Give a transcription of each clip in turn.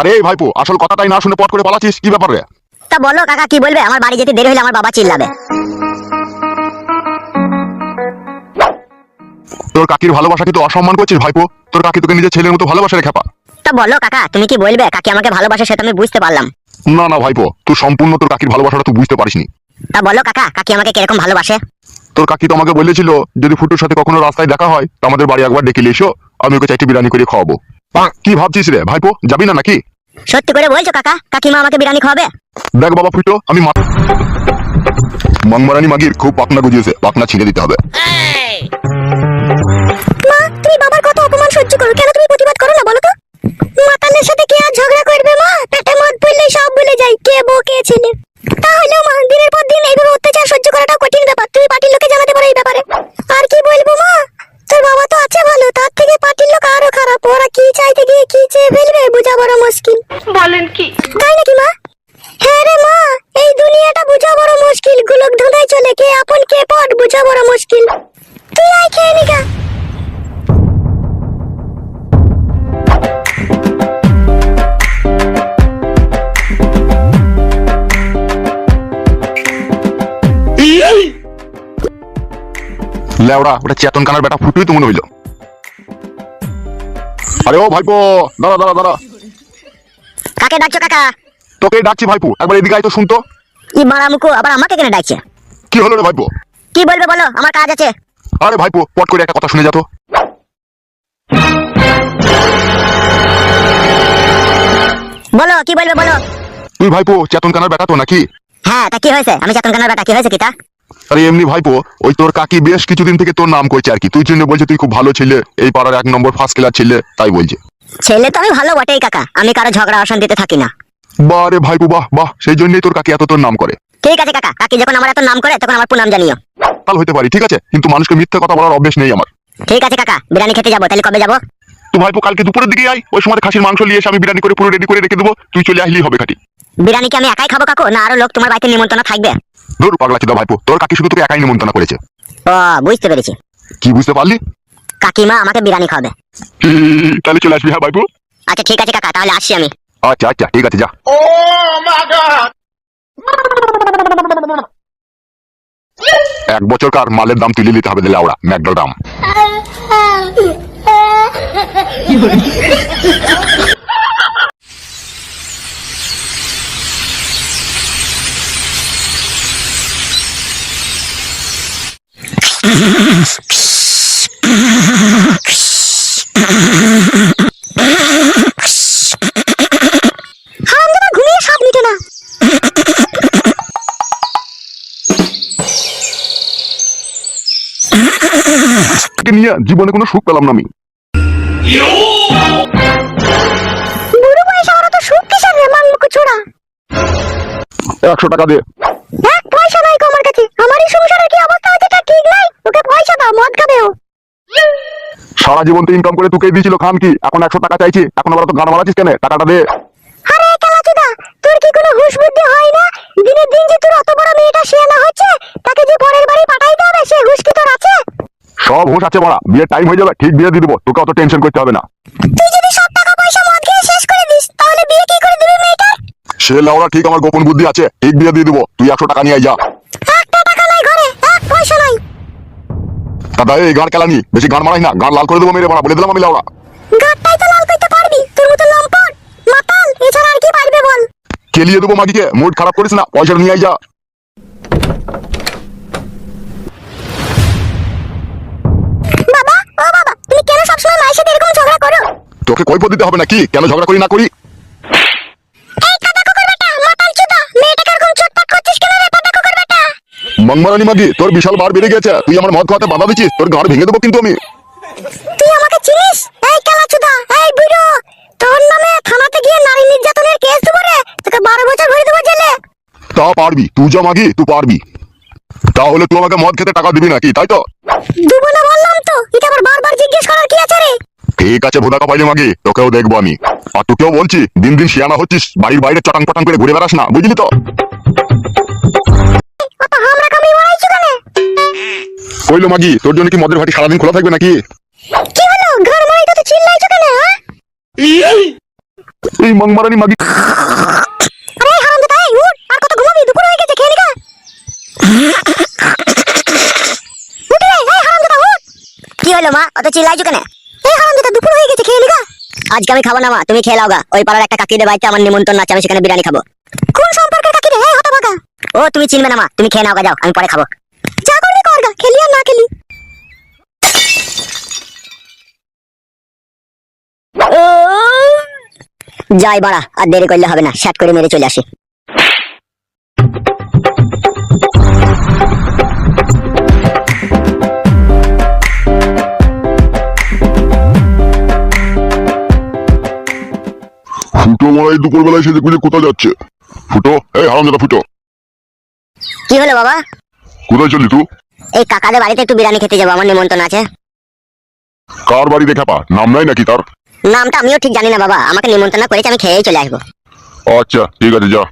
আরে এই ভাইপো আসল কথাটাই না শুনে পট করে পালাচ্ছিস কি ব্যাপার? তা বলো কাকা কি বলবে? আমার বাড়ি যেতে দেরি হলে আমার বাবা চিল্লাবে। তোর কাকির ভালোবাসা কি তুই অসম্মান করছিস ভাইপো। তোর কাকি তোকে নিজের ছেলের মতো ভালোবাসা রে খেপা। তা বলো কাকা তুমি কি বলবে? কাকি আমাকে ভালোবাসে সেটা আমি বুঝতে পারলাম। না না ভাইপো তুই সম্পূর্ণ তোর কাকির ভালোবাসাটা তুই বুঝতে পারিসনি। তা বলো কাকা কাকি আমাকে কীরকম ভালোবাসে? তোর কাকি তো আমাকে বলেছিল যদি ফুটুর সাথে কখনো রাস্তায় দেখা হয় তো আমাদের বাড়ি একবার ডেকে নিয়ে এসো আমি ওকে চাইটি বিরিয়ানি করে খাওয়াবো। কি ভাবছিস রে? ভাইপো যাবি না নাকি? সত্যি করে বলছো কাকা? কাকিমা আমাকে বিরিয়ানি খাওয়াবে? দেখ বাবা ফুটো আমি মাংমারানি মাগির খুব পাকনা গুজিয়েছে পাকনা ছিঁড়ে দিতে হবে। মা তুমি বোঝা বড় মুশকিল। তুই আয় খেয়ে নিগা লেওড়া ওটা চেতন কানার বেটা ফুটুই তো মনে হইল আরে ও ভাইপো দাঁড়া দাঁড়া দাঁড়া। কাকে ডাকছো কাকা? তোকে ডাকছি ভাইপো একবার এদিকে আয় তো শুনতো। ই মারা মুকু আবার আমাকে কেন ডাকছে? কি হলো রে ভাইপো? কি বলবে বলো? আমার কাজ আছে। আরে ভাইপো পট করে একটা কথা শুনে যাতো বলো কি বলবে বলো? তুই ভাইপো চেতন কানার বেটা তো নাকি? হ্যাঁ তা কি হয়েছে? আমি চেতন কানার বেটা কি হয়েছে কিতা? আরে এমনি ভাইপো ওই তোর কাকি বেশ কিছুদিন থেকে তোর নাম কইছে আর কি তুই জন্য বলছে তুই খুব ভালো ছেলে এই পাড়ার এক নম্বর ফার্স্ট ক্লাস ছেলে তাই বলছে। ছেলে তো আমি ভালো বটেই কাকা। আমি কারও ঝগড়া অশান্তিতে থাকি না। বাহ রে ভাইপো বাহ বাহ সেই জন্যই তোর কাকি এত তোর নাম করে। ঠিক আছে কাকা। কাকি যখন আমার এত নাম করে তখন আমার পুনাম জানিও। তাল হতে পারি ঠিক আছে? কিন্তু মানুষকে মিথ্যে কথা বলার অভ্যেস নেই আমার। ঠিক আছে কাকা বিরিয়ানি খেতে যাব তাহলে কবে যাব? তুই ভাইপো কালকে দুপুরের দিকে আয় ওই সময় খাসির মাংস নিয়ে এসে আমি বিরিয়ানি করে পুরো রেডি করে রেখে দেবো তুই চলে আসলেই হবে খাটি। বিরিয়ানি কি আমি একাই খাব কাকু? না আরও লোক তোমার বাড়িতে নিমন্ত্রণ থাকবে? ধর পাগলা চিদা ভাইপো তোর কাকি শুধু তোকে একাই নিমন্ত্রণ করেছে। ও বুঝতে পেরেছি। কি বুঝতে পারলি? কাকিমা আমাকে বিরিয়ানি খাওয়াবে। তাহলে চলে আসবি হ্যাঁ ভাইপো? আচ্ছা ঠিক আছে কাকা তাহলে আসি আমি। আচ্ছা আচ্ছা ঠিক আছে যা। এক বছর কার মালের দাম তুলে নিতে হবে দিলে ওরা ম্যাকডোর দাম তাকে নিয়ে জীবনে কোনো সুখ পেলাম না আমি। বুড়ো বয়সে আমার তো সুখ কিসের রে? মাংমুকু ছোড়া একশো টাকা দে। এক পয়সা নাই আমার কাছে। আমার এই সংসারের কি অবস্থা হচ্ছে তা ঠিক নাই? ওকে পয়সা দাও মদ খাবে ও। সারা জীবন তো ইনকাম করে তোকে দিয়েছিল খান কি? এখন একশো টাকা চাইছি। এখন আবার তো গান কেন? টাকাটা দে। আরে কালাচুদা তোর কি কোনো হুঁশ বুদ্ধি হয় না? দিনের দিন যে তোর অত বড় মেয়েটা শিয়ানা হচ্ছে তাকে যে পরের বাড়ি পাঠাইতে হবে সে হুঁশ কি সব হুঁশ আছে বড়া। বিয়ের টাইম হয়ে যাবে ঠিক বিয়ে দিয়ে দেবো। তোকে অত টেনশন করতে হবে না। তুই যদি সব টাকা পয়সা মদ খেয়ে শেষ করে দিস তাহলে বিয়ে কি করে দিবি মেয়েটার? সে লাউরা ঠিক আমার গোপন বুদ্ধি আছে ঠিক বিয়ে দিয়ে দেবো। তুই একশো টাকা নিয়ে আয় যা। একটা টাকা নাই ঘরে এক পয়সা নাই। দাদা এই গান কেলানি বেশি গান মারাই না গান লাল করে দেবো মেরে মারা বলে দিলাম আমি লাউরা। গাটটাই তো লাল করতে পারবি তোর মতো লম্পট মাতাল এছাড়া আর কি পারবে বল? কেলিয়ে দেবো মাগিকে মুড খারাপ করিস না পয়সা নিয়ে আয় যা। তোকে কৈফত দিতে হবে নাকি? কেন ঝগড়া করি না করি? মংমারানি মাগি তোর বিশাল বার বেড়ে গেছে। তুই আমার মদ খাওয়াতে বাধা দিচ্ছিস তোর গাড় ভেঙে দেবো কিন্তু আমি। তুই আমাকে চিনিস? এই কালা চুদা এই বুড়ো তোর নামে থানাতে গিয়ে নারী নির্যাতনের কেস দেবো রে তোকে বারো বছর ভরে দেবো জেলে। তা পারবি তুই যা মাগি তুই পারবি। তাহলে তুই আমাকে মদ খেতে টাকা দিবি নাকি তাই তো? দুবো না বললাম তো এটা আবার বারবার জিজ্ঞেস করার কি আছে রে? ঠিক আছে ভোদাকা পাইলে মাগি তোকেও দেখব আমি। আর তোকেও বলছি দিন দিন শিয়ানা হচ্ছিস বাড়ির বাইরে চটাং পটাং করে ঘুরে বেড়াস না বুঝলি তো? কইলো মাগি তোর জন্য কি মদের ভাটি সারাদিন খোলা থাকবে নাকি? কি হলো ঘর মারাইতে তো চিল্লাইছো কেন হ্যাঁ? এই মংমারানি মাগি। আরে হারামজাদা এই উঠ আর কত ঘুমাবি দুপুর হয়ে গেছে খেয়ে নিগা উঠ রে এই হারামজাদা উঠ। কি হলো মা অত চিল্লাইছো কেন এই হারামজাদা দুপুর হয়ে গেছে খেয়ে নিগা আজকে আমি খাব না মা। তুমি খেয়ে লাওগা। ওই পাড়ার একটা কাকিদের বাড়িতে আমার নিমন্ত্রণ আছে আমি সেখানে বিরিয়ানি খাব। কোন সম্পর্কের কাকি রে এই হতভাগা। ও তুমি চিনবে না মা। তুমি খেয়ে নাওগা যাও আমি পরে খাব। যা করবি করগা খেলি আর না খেলি। যাই বাড়া আর দেরি করলে হবে না শ্যাট করে মেরে চলে আসি। ফুটো দুপুর বেলায় কোথায় যাচ্ছে। ফুটো এই ফুটো। কি হলো বাবা? কোথায় চললি তুই? এই কাকাদের বাড়িতে একটু বিরিয়ানি খেতে যাব আমার নিমন্ত্রণ আছে। কার বাড়ি দেখা পা নাম নাই নাকি তার? নামটা আমিও ঠিক জানি না বাবা আমাকে নিমন্ত্রণ করেছে আমি খেয়েই চলে আসব। আচ্ছা ঠিক আছে যা।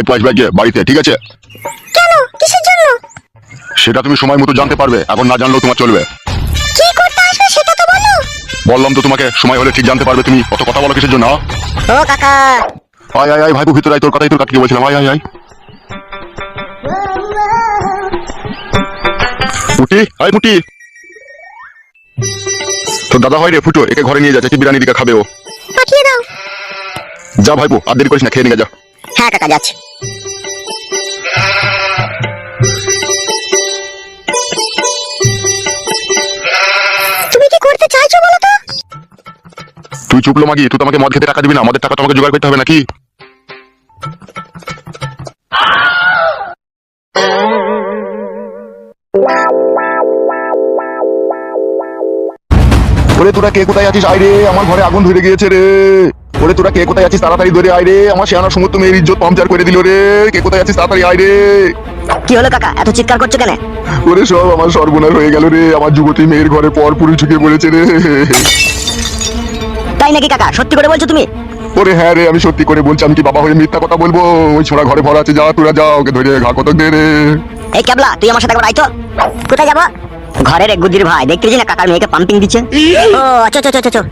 ভাইপো আসবে আজকে বাড়িতে ঠিক আছে? কেন? কিসের জন্য? সেটা তুমি সময় মতো জানতে পারবে এখন না জানলেও তোমার চলবে। কি করতে আসবে সেটা তো বলো। বললাম তো তোমাকে সময় হলে ঠিক জানতে পারবে তুমি অত কথা বলো কিসের জন্য? ও কাকা। আয় আয় আয় ভাইপো ভিতরে আয় তোর কথাই তোর কাটকে বলছিলাম আয় আয় আয়। মুটি আয় মুটি। তোর দাদা হয় রে ফুটো একে ঘরে নিয়ে যাচ্ছে বিরিয়ানি দিকে খাবে ও। পাঠিয়ে দাও। যা ভাইপো আর দেরি করিস না খেয়ে নিয়ে যা। হ্যাঁ কাকা যাচ্ছে। চুপলো মাগি তুই তো আমাকে মদ খেতে টাকা দিবি না আমাদের টাকা তোমাকে জোগাড় করতে হবে নাকি? ওরে তোরা কে কোথায় আছিস? আয় রে আমার ঘরে আগুন ধরে গিয়েছে রে। ওরে তোরা কে কোথায় আছিস? তাড়াতাড়ি ধরে আয় রে আমার শেয়ানা সমুদ্র মেয়ের ইজ্জত পাংচার করে দিল রে। কে কোথায় আছিস? তাড়াতাড়ি আয় রে। কি হলো কাকা? এত চিৎকার করছ কেন? ওরে সব আমার সর্বনাশ হয়ে গেল রে আমার যুবতী মেয়ের ঘরে পর পুরী ঢুকে পড়েছে রে। তাই নাকি কাকা? সত্যি করে বলছো তুমি? ওরে হ্যাঁ রে আমি সত্যি করে বলছি আমি কি বাবা হয়ে মিথ্যা কথা বলব? ওই ছোড়া ঘরে ভরা আছে যা তোরা যা ওকে ধরে ঘা কতক দে রে। এই ক্যাবলা তুই আমার সাথে একবার আইতো কোথায় যাব? ঘরের গুদির ভাই দেখতে না কাকার মেয়েকে পাম্পিং দিচ্ছে? ও আচ্ছা আচ্ছা আচ্ছা।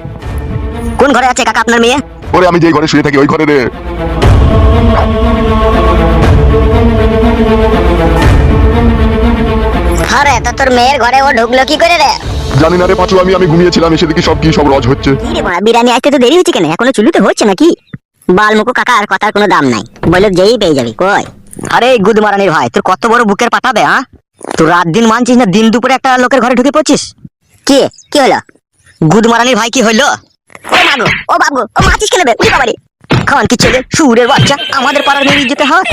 কোন ঘরে আছে কাকা আপনার মেয়ে? ওরে আমি যেই ঘরে শুয়ে থাকি ওই ঘরে রে। আরে তা তোর মেয়ের ঘরে ও ঢুকলো কি করে রে? জানি না রে পাঁচু আমি আমি ঘুমিয়েছিলাম এসে দেখি সব কি সব রজ হচ্ছে। বিরিয়ানি আসতে তো দেরি হচ্ছে কেন? এখনও চুলিতে হচ্ছে নাকি? বালমুকু কাকা আর কথার কোনো দাম নাই। বলে যেই পেয়ে যাবি কই? আরে গুদ মারানির ভাই তোর কত বড় বুকের পাঠাবে হ্যাঁ? তুই রাত দিন মানছিস না দিন দুপুরে একটা লোকের ঘরে ঢুকে পড়ছিস? কে? কি হলো? গুদ মারানির ভাই কি হইল? ও মাগো ও বাবু ও মাছিস কেন বে? উঠি বাবারে কি ছেলে? সুরের বাচ্চা। আমাদের পাড়ার মেয়ে যেতে হয়?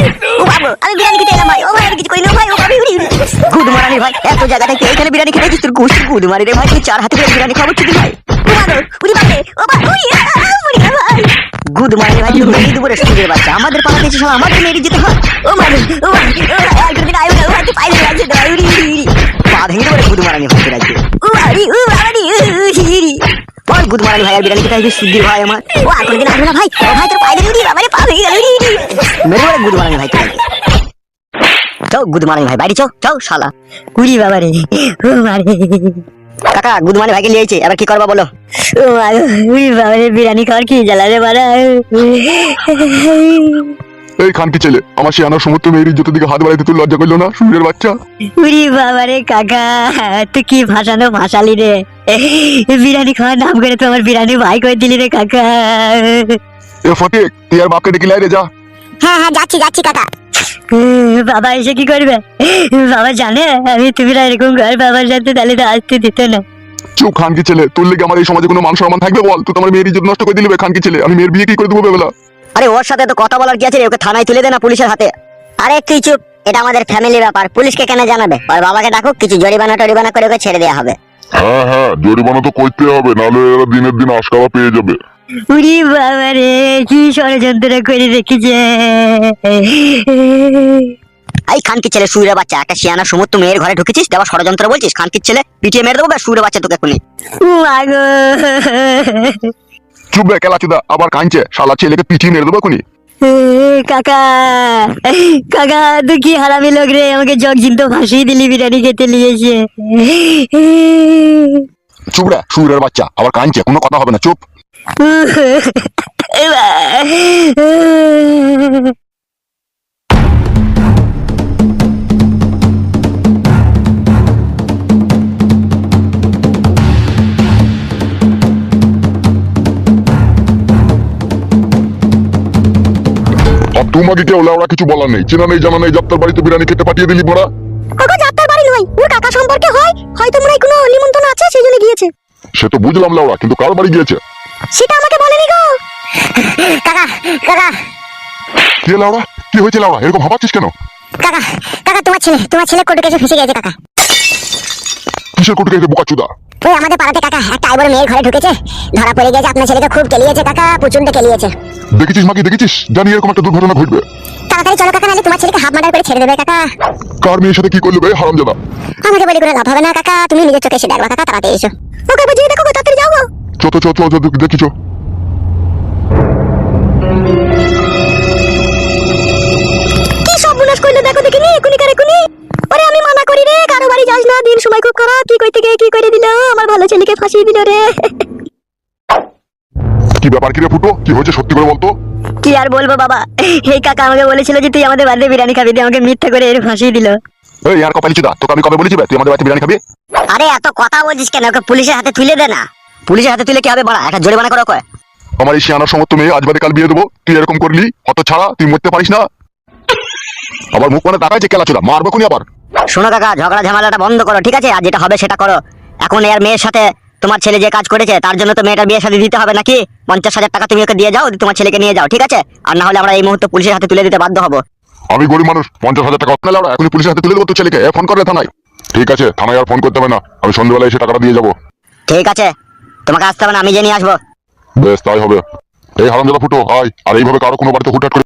ও বাবু আমি বিরিয়ানি খেতে এলাম ভাই। ও ভাই আমি কিছু ভাই ও উড়ি উড়ি। গুদ মারানির ভাই এত জায়গা থেকে এখানে বিরিয়ানি খেতে তোর গোষ্ঠী গুদ মারি রে ভাই তুই চার হাতে করে বিরিয়ানি খাব চুদি ভাই। উড়ি ও বাবু উড়ি উড়ি ভাই। গুদ মারানির ভাই তুই মেয়ে দুপুরে সুরের বাচ্চা। আমাদের পাড়াতে এসে সব আমাদের মেয়ে যেতে হয়? ও মাগো ও ভাই ও ভাই আর কোনদিন আইবো না ও পাইলে ভাই উড়ি উড়ি উড়ি। পা ভেঙে দেবো রে মারানি ভাই রাখছে ও আরি ও আরি ও গুদ মারানি ভাই আর বিরিয়ানি খেতে আসবি ভাই আমার। ও আর কোনদিন আসবে না ভাই। ও, ভাই, তোর পায়ে উড়ি বাবারে, পা ভেঙে গেল মেরে গুদ মারানি ভাই তোর চৌ গুদ মারানি ভাই বাইরে চৌ চৌ শালা। উড়ি বাবারে, ও মারে কাকা গুদ মারানি ভাইকে লিয়েছে এবার কি করবা বলো? ও মারে বাবারে, বিরিয়ানি খাওয়ার কি জ্বালা রে, বাড়া। এই খানকি ছেলে আমার সে আনার সমস্ত মেয়ের ইজ্জতের দিকে হাত বাড়াইতে তুই লজ্জা করল না সুরের বাচ্চা? উড়ি বাবারে কাকা তুই কি ভাসানো ভাসালি রে? বিরিয়ানি খাওয়ার নাম করে তো আমার বিরিয়ানি ভাই করে দিলি রে কাকা। এ ফটিক তুই আর বাপকে ডেকে লাই রে যা। হ্যাঁ হ্যাঁ যাচ্ছি যাচ্ছি কাকা। বাবা এসে কি করবে? বাবা জানে আমি তুমি না এরকম ঘর বাবার সাথে তাহলে তো আসতে দিত না। চুপ খানকি ছেলে তোর লেগে আমার এই সমাজে কোনো মান সম্মান থাকবে বল? তুই তো আমার মেয়ের ইজ্জত নষ্ট করে দিলি খানকি ছেলে আমি মেয়ের বিয়ে কি করে দেবো বেলা? আরে ওর সাথে তো কথা বলার কি আছে রে? ওকে থানায় তুলে দে না পুলিশের হাতে। আরে তুই চুপ। এটা আমাদের ফ্যামিলি ব্যাপার। পুলিশকে কেন জানাবে? ওর বাবাকে ডাকুক কিছু জরিমানা টরিমানা করে ওকে ছেড়ে দেওয়া হবে। হ্যাঁ হ্যাঁ জরিমানা তো করতে হবে নাহলে এরা দিনের দিন আশকারা পেয়ে যাবে। উরি বাবা রে কি ষড়যন্ত্র করে রেখেছে। এই খানকির ছেলে সুরে বাচ্চা একটা শিয়ানা সমুদ্র মেয়ের ঘরে ঢুকেছিস? দেওয়া ষড়যন্ত্র বলছিস? খানকির ছেলে পিটিয়ে মেরে দেবো সুরে বাচ্চা তোকে এখনই চুপ বে কেলা চুদা আবার কাঁদছে শালা ছেলেকে পিছিয়ে মেরে দেবো খুনি কাকা কাকা তুই কি হারামি লোক রে আমাকে জগ জিন্ত ফাঁসিয়ে দিলি বিরিয়ানি খেতে নিয়েছে। চুপ রে সুরের বাচ্চা আবার কাঁদছে কোনো কথা হবে না চুপ। তোমাকে কেউ লেওড়া কিছু বলার নেই। চেনা নেই জানা নেই যাত্রার বাড়িতে বিরিয়ানি খেতে পাঠিয়ে দিলি বড়া। কাকা যাত্রার বাড়ি নয় ওর কাকা সম্পর্কে হয় হয়তো মনে হয় কোনো নিমন্ত্রণ আছে সেই জন্য গিয়েছে। সে তো বুঝলাম লেওড়া কিন্তু কার বাড়ি গিয়েছে? সেটা আমাকে বলেনি গো। কাকা কাকা। কি লেওড়া? কি হয়েছে লেওড়া? এরকম ভাবাচ্ছিস কেন? কাকা কাকা তোমার ছেলে তোমার ছেলে কোর্টে কেসে ফেসে গেছে কাকা। কিসের কুটুকে বোকা চুদা ওই আমাদের পাড়াতে কাকা একটা আইবড় মেয়ের ঘরে ঢুকেছে। ধরা পড়ে গেছে আপনার ছেলেকে খুব কেলিয়েছে কাকা প্রচণ্ড কেলিয়েছে। দেখেছিস মাকে দেখেছিস? জানি এরকম একটা দুর্ঘটনা ঘটবে। তাড়াতাড়ি চলো কাকা নাহলে তোমার ছেলেকে হাফ মার্ডার করে ছেড়ে দেবে কাকা। কার মেয়ের সাথে কি করল বে? হারামজাদা আমাকে বলি করে লাভ হবে না কাকা তুমি নিজের চোখে এসে দেখবা কাকা তাড়াতাড়ি এসো। ওকে বুঝিয়ে দেখো তাড়াতাড়ি যাও চ চ চ চ, দেখিছ কি সব বুনাস করলে দেখো দেখিনি? একুনি কারে কুনি করি রে কারও বাড়ি যাস না দিন সময় খুব খারাপ। কি কইতে গিয়ে কি করে দিল? আমার ভালো ছেলেকে ফাঁসিয়ে দিল রে। কি ব্যাপার কি রে ফুটো? কি হয়েছে সত্যি করে বলতো? কি আর বলব বাবা? এই কাকা আমাকে বলেছিল যে তুই আমাদের বাড়িতে বিরিয়ানি খাবি দিয়ে আমাকে মিথ্যা করে এর ফাঁসিয়ে দিল। এই আর কপালি চুদা তোকে আমি কবে বলেছি তুই আমাদের বাড়িতে বিরিয়ানি খাবি? আরে এত কথা বলছিস কেন? ওকে পুলিশের হাতে তুলে দে না। পুলিশের হাতে তুলে কি হবে বড়া একটা জরিমানা করো কয় আমার এই শিয়ানার সমস্ত মেয়ে আজ বাদে কাল বিয়ে দেবো। তুই এরকম করলি? হত ছাড়া তুই মরতে পারিস না? আবার মুখ মানে তাকাইছে কেলা চুদা। মারবো খুনি আবার। শোনো কাকা ঝগড়া ঝামেলাটা বন্ধ করো ঠিক আছে? আর যেটা হবে সেটা করো। এখন এর মেয়ের সাথে তোমার ছেলে যে কাজ করেছে তার জন্য তো মেয়েটার বিয়ে সাথে দিতে হবে নাকি? পঞ্চাশ হাজার টাকা তুমি ওকে দিয়ে যাও তোমার ছেলেকে নিয়ে যাও ঠিক আছে? আর না হলে আমরা এই মুহূর্তে পুলিশের হাতে তুলে দিতে বাধ্য হব। আমি গরিব মানুষ পঞ্চাশ হাজার টাকা লাউড়া এখন পুলিশের হাতে তুলে দেবো তোর ছেলেকে। ফোন করবে থানায়। ঠিক আছে থানায় আর ফোন করতে হবে না। আমি সন্ধ্যেবেলা এসে টাকাটা দিয়ে যাব। ঠিক আছে তোমাকে আসতে হবে না আমি যে নিয়ে আসব। বেশ তাই হবে। এই হারামজাদা ফুটো আয়। আর এইভাবে কারও কোনো বাড়িতে হুটহাট করে